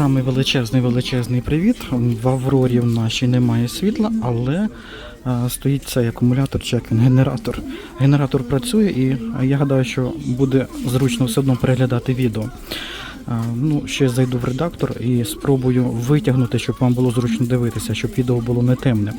Самий величезний величезний привіт. В Аврорі в нашій немає світла, але а, стоїть цей акумулятор, чи генератор. Генератор працює і я гадаю, що буде зручно все одно переглядати відео. А, ну, ще зайду в редактор і спробую витягнути, щоб вам було зручно дивитися, щоб відео було не темне.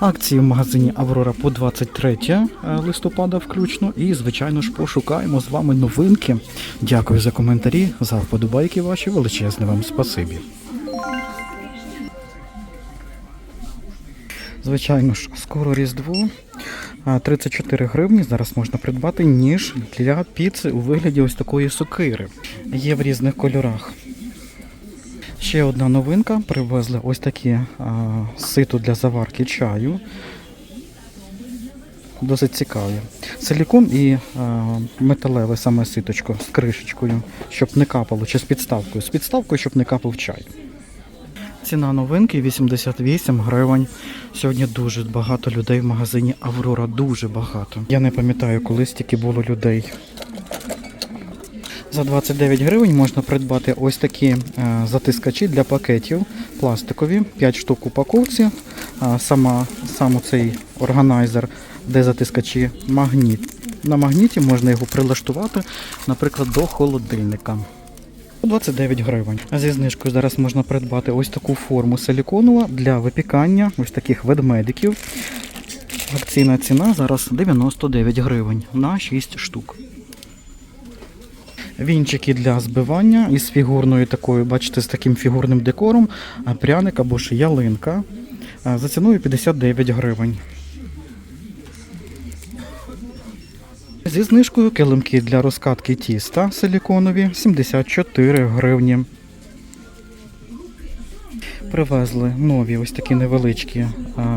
Акції в магазині Аврора по 23 листопада включно. І, звичайно ж, пошукаємо з вами новинки. Дякую за коментарі, за вподобайки ваші. Величезне вам спасибі. Звичайно ж, скоро Різдво. А, 34 гривні зараз можна придбати ніж для піци у вигляді ось такої сокири. Є в різних кольорах. Ще одна новинка. Привезли ось такі а, сито для заварки чаю. Досить цікаві. Силікон і а, металеве саме ситочко з кришечкою, щоб не капало, чи з підставкою. З підставкою, щоб не капав чай. Ціна новинки 88 гривень. Сьогодні дуже багато людей в магазині Аврора. Дуже багато. Я не пам'ятаю, коли стільки було людей. За 29 гривень можна придбати ось такі е, затискачі для пакетів пластикові, 5 штук упаковці. Сама, сам цей органайзер, де затискачі магніт. На магніті можна його прилаштувати, наприклад, до холодильника. 29 гривень. Зі знижкою зараз можна придбати ось таку форму силіконова для випікання ось таких ведмедиків. Акційна ціна зараз 99 гривень на 6 штук. Вінчики для збивання із фігурною такою, бачите, з таким фігурним декором, пряник або ж ялинка. За ціною 59 гривень. Зі знижкою килимки для розкатки тіста силіконові 74 гривні. Привезли нові ось такі невеличкі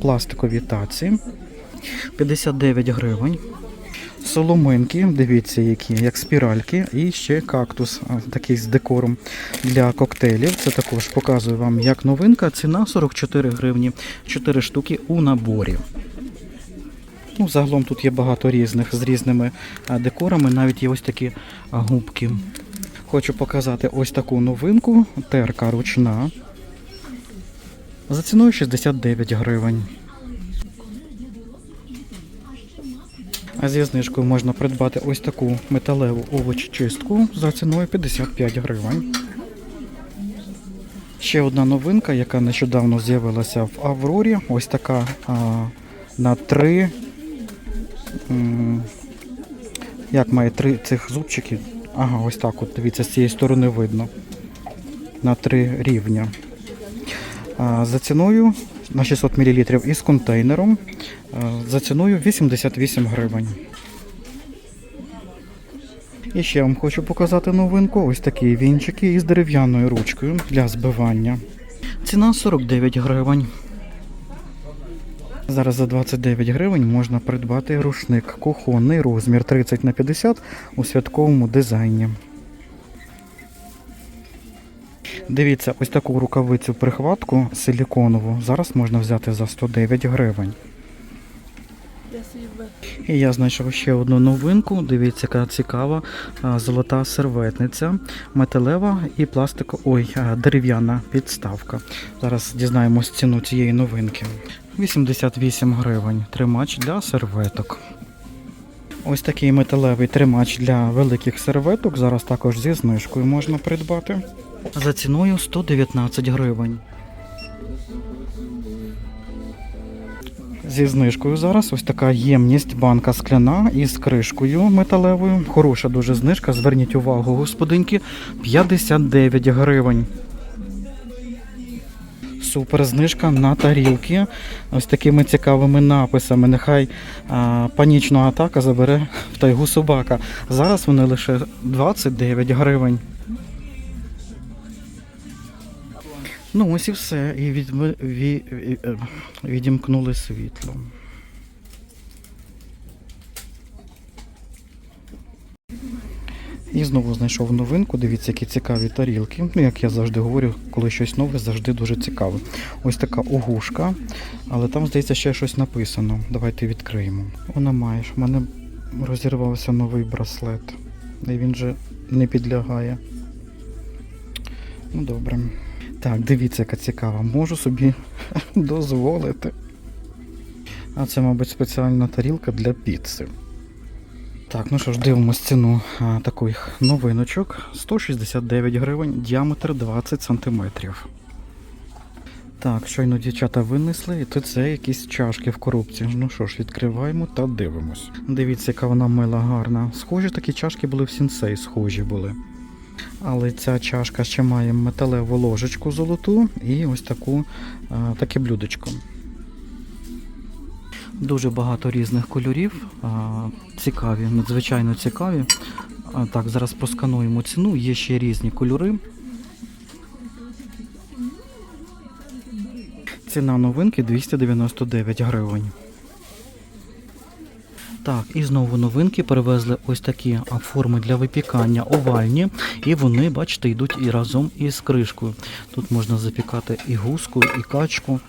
пластикові таці 59 гривень. Соломинки, дивіться, які, як спіральки, і ще кактус, такий з декором для коктейлів. Це також показую вам як новинка. Ціна 44 гривні, 4 штуки у наборі. Ну, загалом тут є багато різних з різними декорами, навіть є ось такі губки. Хочу показати ось таку новинку. Терка ручна. За ціною 69 гривень. Зі знижкою можна придбати ось таку металеву овоччистку за ціною 55 гривень. Ще одна новинка, яка нещодавно з'явилася в Аврорі. Ось така а, на три. Як має три цих зубчиків? Ага, ось так от, дивіться, з цієї сторони видно. На три рівня. А, За ціною на 600 мл із контейнером. За ціною 88 гривень. І ще вам хочу показати новинку. Ось такі вінчики із дерев'яною ручкою для збивання. Ціна 49 гривень. Зараз за 29 гривень можна придбати рушник кухонний розмір 30 на 50 у святковому дизайні. Дивіться, ось таку рукавицю прихватку силіконову зараз можна взяти за 109 гривень. І я знайшов ще одну новинку. Дивіться, яка цікава золота серветниця, металева і пластико, ой, дерев'яна підставка. Зараз дізнаємось ціну цієї новинки. 88 гривень. Тримач для серветок. Ось такий металевий тримач для великих серветок. Зараз також зі знижкою можна придбати. За ціною 119 гривень. Зі знижкою зараз ось така ємність банка скляна із кришкою металевою. Хороша дуже знижка. Зверніть увагу, господинки, 59 гривень. Супер знижка на тарілки. Ось такими цікавими написами. Нехай а, панічна атака забере в тайгу собака. Зараз вони лише 29 гривень. Ну, ось і все. І відм... ві... ві- е, відімкнули світло. І знову знайшов новинку. Дивіться, які цікаві тарілки. Ну, як я завжди говорю, коли щось нове, завжди дуже цікаве. Ось така огушка, але там, здається, ще щось написано. Давайте відкриємо. Вона маєш. У мене розірвався новий браслет. І він же не підлягає. Ну добре. Так, дивіться, яка цікава. Можу собі дозволити. А це, мабуть, спеціальна тарілка для піци. Так, ну що ж, дивимось ціну а, таких новиночок. 169 гривень, діаметр 20 сантиметрів. Так, щойно дівчата винесли, і то це якісь чашки в коробці. Ну що ж, відкриваємо та дивимось. Дивіться, яка вона мила гарна. Схожі такі чашки були в сінсей, схожі були. Але ця чашка ще має металеву ложечку золоту і ось таку, а, таке блюдечко. Дуже багато різних кольорів. Цікаві, надзвичайно цікаві. Так, зараз проскануємо ціну. Є ще різні кольори. Ціна новинки 299 гривень. Так, і знову новинки привезли ось такі форми для випікання овальні, і вони, бачите, йдуть і разом із кришкою. Тут можна запікати і гуску, і качку,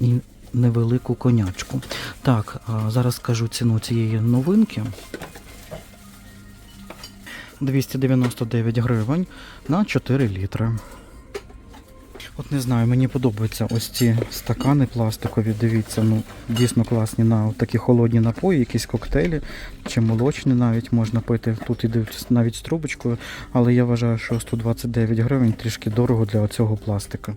і невелику конячку. Так, зараз скажу ціну цієї новинки. 299 гривень на 4 літри. От не знаю, мені подобаються ось ці стакани пластикові. Дивіться, ну дійсно класні на такі холодні напої, якісь коктейлі чи молочні навіть можна пити. Тут ідуть навіть з трубочкою, але я вважаю, що 129 гривень трішки дорого для цього пластика.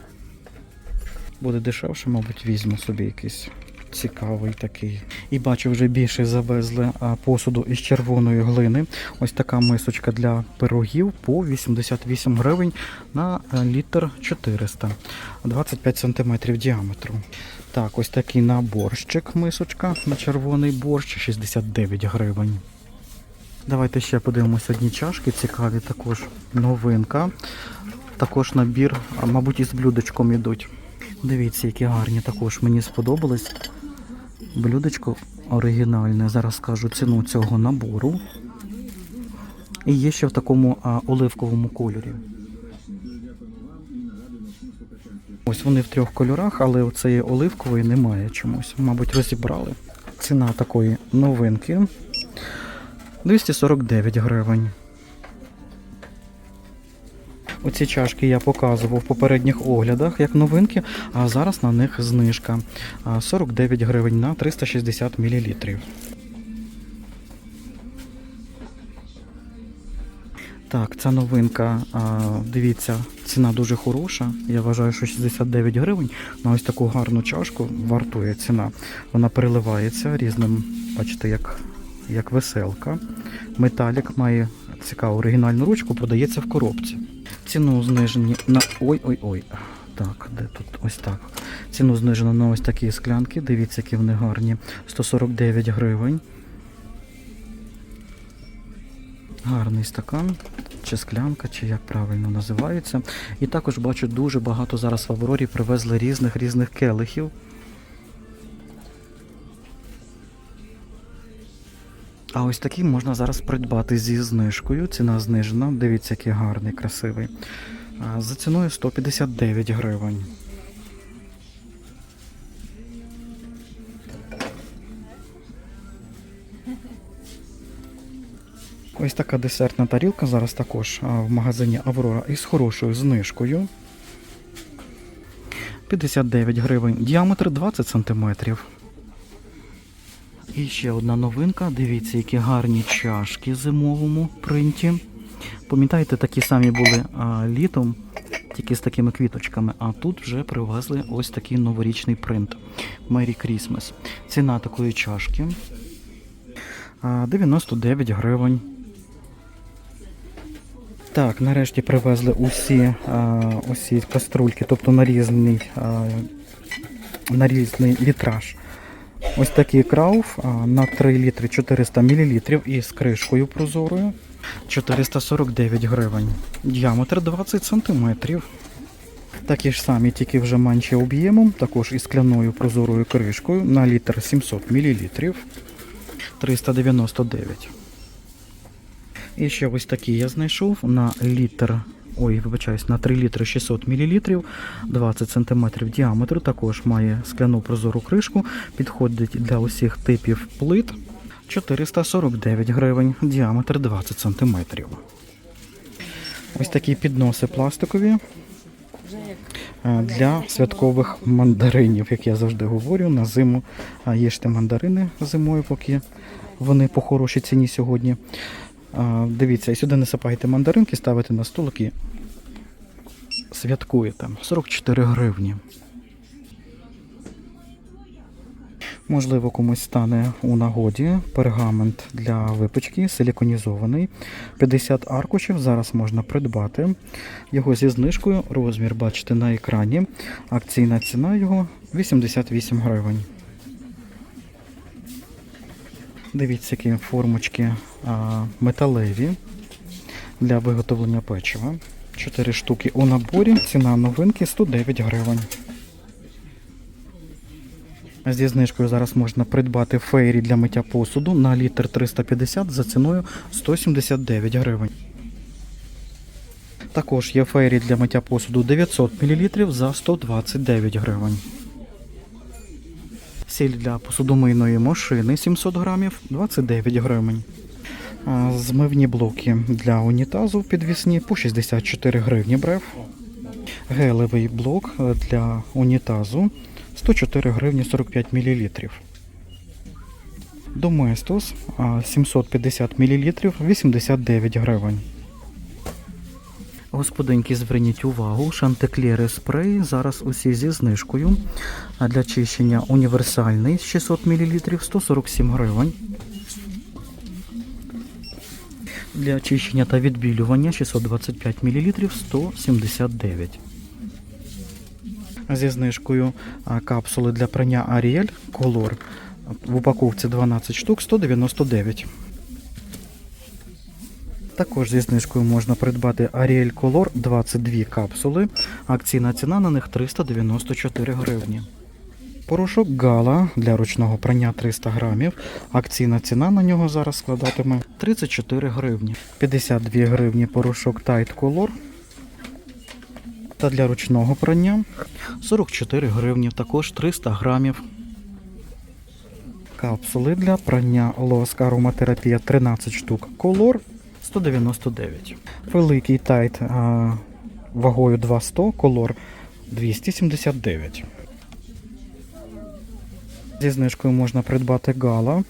Буде дешевше, мабуть, візьму собі якийсь цікавий такий. І бачу, вже більше завезли посуду із червоної глини. Ось така мисочка для пирогів по 88 гривень на е, літр 400, 25 см діаметру. Так, ось такий наборщик мисочка на червоний борщ 69 гривень. Давайте ще подивимося одні чашки, цікаві також новинка. Також набір, мабуть, із блюдечком ідуть. Дивіться, які гарні також мені сподобались. Блюдечко оригінальне. Зараз скажу ціну цього набору. І є ще в такому а, оливковому кольорі. Ось вони в трьох кольорах, але оцеї оливкової немає чомусь. Мабуть, розібрали. Ціна такої новинки 249 гривень. Оці чашки я показував в попередніх оглядах як новинки, а зараз на них знижка 49 гривень на 360 мл. Так, ця новинка, дивіться, ціна дуже хороша. Я вважаю, що 69 гривень на ось таку гарну чашку вартує ціна. Вона переливається різним, бачите, як, як веселка. Металік має цікаву оригінальну ручку, продається в коробці. Ціну знижені на. Ой-ой-ой. Так, де тут ось так. Ціну знижено на ось такі склянки. Дивіться, які вони гарні. 149 гривень. Гарний стакан, чи склянка, чи як правильно називається. І також бачу дуже багато зараз в Аврорі привезли різних різних келихів. А ось такий можна зараз придбати зі знижкою. Ціна знижена. Дивіться, який гарний, красивий. За ціною 159 гривень. Ось така десертна тарілка зараз також в магазині Аврора із хорошою знижкою. 59 гривень, діаметр 20 сантиметрів. І ще одна новинка. Дивіться, які гарні чашки в зимовому принті. Пам'ятаєте, такі самі були а, літом, тільки з такими квіточками. А тут вже привезли ось такий новорічний принт. Merry Christmas. Ціна такої чашки 99 гривень. Так, нарешті привезли усі, а, усі каструльки, тобто нарізаний, а, нарізаний літраж. Ось такий крауф на 3 літри 400 мл із кришкою прозорою 449 гривень. Діаметр 20 см. Такі ж самі, тільки вже менше об'ємом, також із скляною прозорою кришкою на літр 700 мл 399. І ще ось такі я знайшов на літр. Ой, вибачаюсь, на 3 літри 600 мл, 20 см діаметру, також має скляну прозору кришку, підходить для усіх типів плит. 449 гривень, діаметр 20 см. Ось такі підноси пластикові. е, для святкових мандаринів, як я завжди говорю, на зиму а, їжте мандарини зимою, поки вони по хорошій ціні сьогодні. Дивіться, і сюди насипаєте мандаринки, ставите на столик і святкуєте. 44 гривні. Можливо, комусь стане у нагоді пергамент для випечки, силіконізований. 50 аркушів зараз можна придбати. Його зі знижкою, розмір бачите на екрані. Акційна ціна його 88 гривень. Дивіться, які формочки а, металеві для виготовлення печива. 4 штуки у наборі. Ціна новинки 109 гривень. Зі знижкою зараз можна придбати фейрі для миття посуду на літр 350 за ціною 179 гривень. Також є фейрі для миття посуду 900 мл за 129 гривень. Сіль для посудомийної машини 700 грамів 29 гривень. Змивні блоки для унітазу підвісні по 64 гривні брев. Гелевий блок для унітазу 104 гривні 45 мл. Доместос 750 мл 89 гривень. Господинки, зверніть увагу, шантеклєри спрей зараз усі зі знижкою. Для чищення універсальний 600 мл 147 гривень. Для очищення та відбілювання 625 мл 179. Зі знижкою капсули для прання Ariel Color в упаковці 12 штук 199. Також зі знижкою можна придбати Ariel Color 22 капсули. Акційна ціна на них 394 гривні. Порошок Гала для ручного прання 300 грамів. Акційна ціна на нього зараз складатиме 34 гривні. 52 гривні порошок Tide Color. Та для ручного прання 44 гривні, також 300 грамів. Капсули для прання лоск ароматерапія 13 штук. Color 199. Великий тайт а, вагою 200, Color 279. Зі знижкою можна придбати гала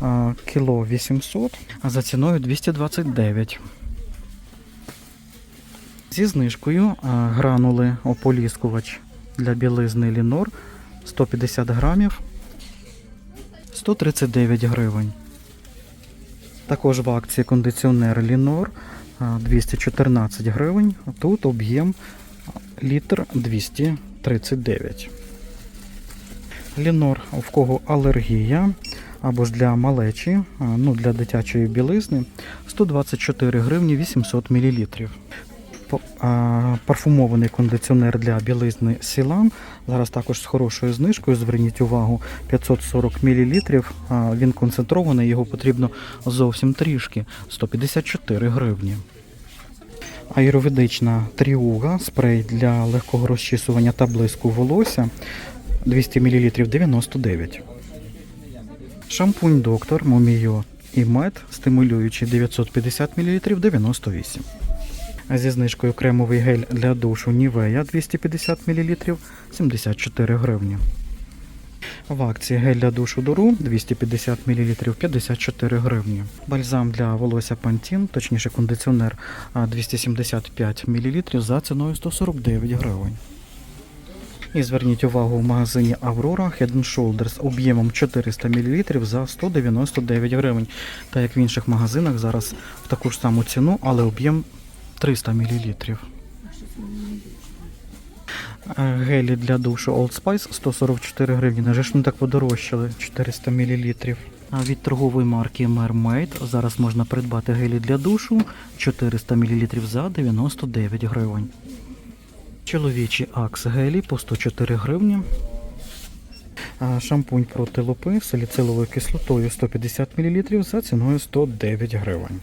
а, кіло 800, а за ціною 229. Зі знижкою а, гранули ополіскувач для білизни Лінор 150 грамів 139 гривень. Також в акції кондиціонер Лінор 214 гривень. Тут об'єм літр 239. Лінор, в кого алергія, або ж для малечі, ну для дитячої білизни 124 гривні 800 мл. Парфумований кондиціонер для білизни Сілан. Зараз також з хорошою знижкою. Зверніть увагу 540 мл. Він концентрований, його потрібно зовсім трішки 154 гривні. Аюрведична тріуга, спрей для легкого розчісування та блиску волосся 200 мл 99. Шампунь доктор Моміо і мед, стимулюючий 950 мл 98. Зі знижкою кремовий гель для душу Нівея 250 мл 74 гривні. В акції гель для душу Дору 250 мл 54 гривні. Бальзам для волосся Pantene, точніше кондиціонер 275 мл за ціною 149 гривень. І зверніть увагу в магазині Аврора Head Shoulders об'ємом 400 мл за 199 гривень. Та як в інших магазинах зараз в таку ж саму ціну, але об'єм 300 мл. Гелі для душу Old Spice 144 гривні. Неже ж вони так подорожчали 400 мл. А від торгової марки Mermaid зараз можна придбати гелі для душу 400 мл за 99 гривень. Чоловічі Акс гелі по 104 гривні. Шампунь проти лупи з саліциловою кислотою 150 мл за ціною 109 гривень.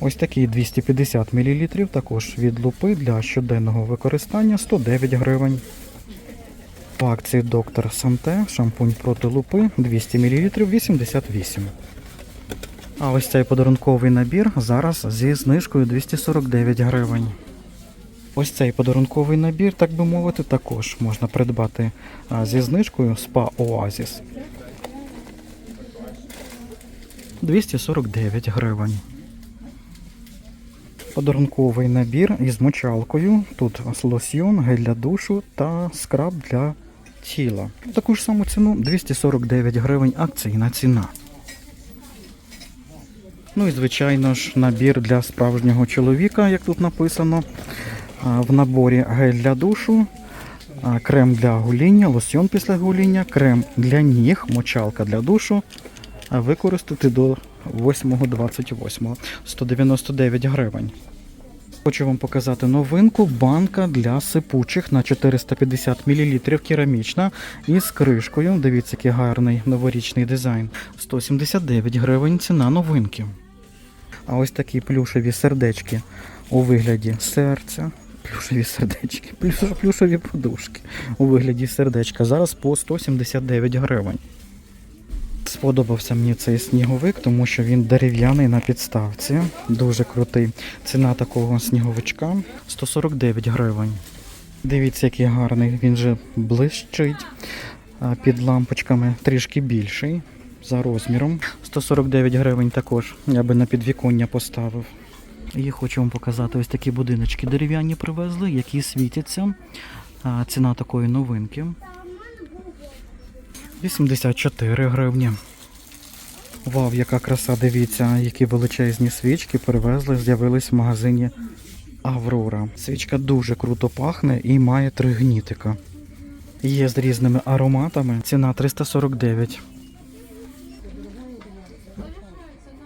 Ось такий 250 мл, також від лупи для щоденного використання 109 гривень. В акції Доктор Санте шампунь проти лупи 200 мл 88. А ось цей подарунковий набір зараз зі знижкою 249 гривень. Ось цей подарунковий набір, так би мовити, також можна придбати зі знижкою Spa Oasis. 249 гривень. Подарунковий набір із мочалкою. Тут лосьйон, гель для душу та скраб для тіла. Таку ж саму ціну 249 гривень акційна ціна. Ну і звичайно ж набір для справжнього чоловіка, як тут написано. В наборі гель для душу, крем для гоління, лосьйон після гоління, крем для ніг, мочалка для душу. Використати до 8.28. 199 гривень. Хочу вам показати новинку. Банка для сипучих на 450 мл керамічна із кришкою. Дивіться, який гарний новорічний дизайн. 179 гривень ціна новинки. А ось такі плюшеві сердечки у вигляді серця. Плюшеві сердечки, плюш- плюшеві подушки у вигляді сердечка. Зараз по 179 гривень. Сподобався мені цей сніговик, тому що він дерев'яний на підставці. Дуже крутий. Ціна такого сніговичка 149 гривень. Дивіться, який гарний. Він же блищить під лампочками, трішки більший за розміром. 149 гривень також. Я би на підвіконня поставив. І хочу вам показати ось такі будиночки дерев'яні привезли, які світяться. Ціна такої новинки. 84 гривні. Вау, яка краса, дивіться, які величезні свічки привезли, з'явились в магазині Аврора. Свічка дуже круто пахне і має три гнітика. Є з різними ароматами. Ціна 349.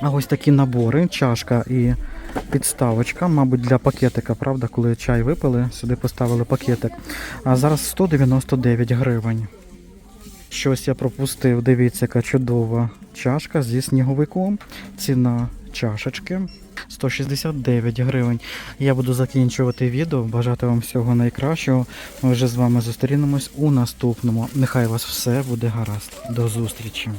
А ось такі набори, чашка і підставочка, мабуть, для пакетика, правда, коли чай випили, сюди поставили пакетик. А зараз 199 гривень. Щось я пропустив. Дивіться, яка чудова чашка зі сніговиком. Ціна чашечки 169 гривень. Я буду закінчувати відео. Бажати вам всього найкращого. Ми вже з вами зустрінемось у наступному. Нехай вас все буде гаразд. До зустрічі!